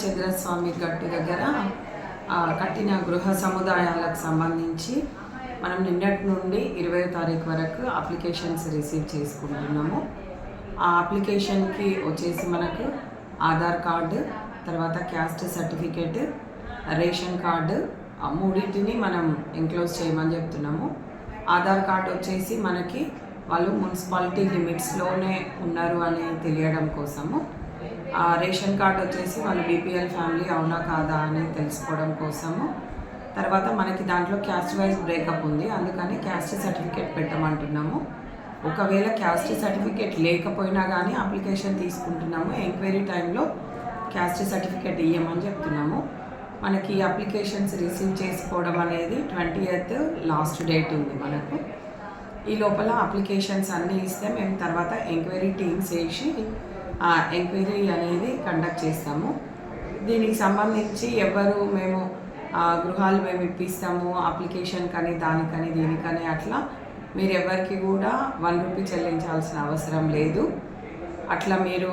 రామచంద్రస్వామి గట్టు దగ్గర కట్టిన గృహ సముదాయాలకు సంబంధించి మనం నిన్నటి నుండి ఇరవై తారీఖు వరకు అప్లికేషన్స్ రిసీవ్ చేసుకుంటున్నాము. ఆ అప్లికేషన్కి వచ్చేసి మనకు ఆధార్ కార్డు తర్వాత క్యాస్ట్ సర్టిఫికేట్ రేషన్ కార్డు మూడింటిని మనం ఎంక్లోజ్ చేయమని చెప్తున్నాము. ఆధార్ కార్డు వచ్చేసి మనకి వాళ్ళు మున్సిపాలిటీ లిమిట్స్లోనే ఉన్నారు అని తెలియడం కోసము. ఆ రేషన్ కార్డు వచ్చేసి వాళ్ళు బీపీఎల్ ఫ్యామిలీ అవునా కాదా అని తెలుసుకోవడం కోసము. తర్వాత మనకి దాంట్లో క్యాస్ట్ వైజ్ బ్రేకప్ ఉంది. అందుకని క్యాస్ట్ సర్టిఫికేట్ పెట్టమంటున్నాము. ఒకవేళ క్యాస్ట్ సర్టిఫికేట్ లేకపోయినా కానీ అప్లికేషన్ తీసుకుంటున్నాము. ఎంక్వైరీ టైంలో క్యాస్ట్ సర్టిఫికేట్ ఇవ్వమని చెప్తున్నాము. మనకి అప్లికేషన్స్ రిసీవ్ చేసుకోవడం అనేది ట్వంటీ ఎయిత్ లాస్ట్ డేట్ ఉంది మనకు. ఈ లోపల అప్లికేషన్స్ అన్నీ ఇస్తే మేము తర్వాత ఎంక్వైరీ టీమ్స్ వేసి ఎంక్వైరీ అనేది కండక్ట్ చేస్తాము. దీనికి సంబంధించి ఎవరు మేము గృహాలు మేము ఇప్పిస్తాము అప్లికేషన్ కానీ దానికని దీనికని అట్లా మీరు ఎవరికి కూడా వన్ రూపీ చెల్లించాల్సిన అవసరం లేదు. అట్లా మీరు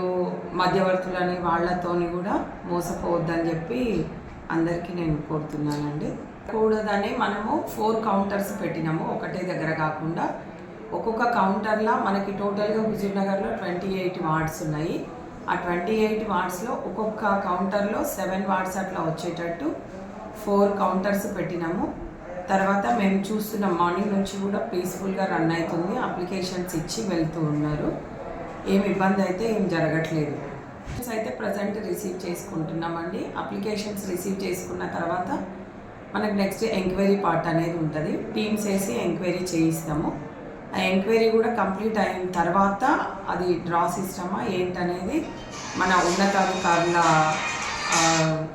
మధ్యవర్తులని వాళ్ళతోని కూడా మోసపోవద్దని చెప్పి అందరికీ నేను కోరుతున్నానండి. కూడదని మనము ఫోర్ కౌంటర్స్ పెట్టినాము. ఒకటే దగ్గర కాకుండా ఒక్కొక్క కౌంటర్లో మనకి టోటల్గా హుజూర్నగర్లో ట్వంటీ ఎయిట్ వార్డ్స్ ఉన్నాయి. ఆ ట్వంటీ ఎయిట్ వార్డ్స్లో ఒక్కొక్క కౌంటర్లో సెవెన్ వార్డ్స్ అట్లా వచ్చేటట్టు ఫోర్ కౌంటర్స్ పెట్టినాము. తర్వాత మేము చూస్తున్న మార్నింగ్ నుంచి కూడా పీస్ఫుల్గా రన్ అవుతుంది. అప్లికేషన్స్ ఇచ్చి వెళ్తూ ఉన్నారు. ఏం ఇబ్బంది అయితే ఏం జరగట్లేదు. అయితే ప్రజెంట్ రిసీవ్ చేసుకుంటున్నామండి. అప్లికేషన్స్ రిసీవ్ చేసుకున్న తర్వాత మనకు నెక్స్ట్ ఎంక్వైరీ పార్ట్ అనేది ఉంటుంది. టీమ్స్ వేసి ఎంక్వైరీ చేయిస్తాము. ఆ ఎంక్వైరీ కూడా కంప్లీట్ అయిన తర్వాత అది డ్రా సిస్టమా ఏంటనేది మన ఉన్నతాధికారుల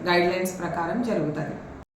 గైడ్లైన్స్ ప్రకారం జరుగుతుంది.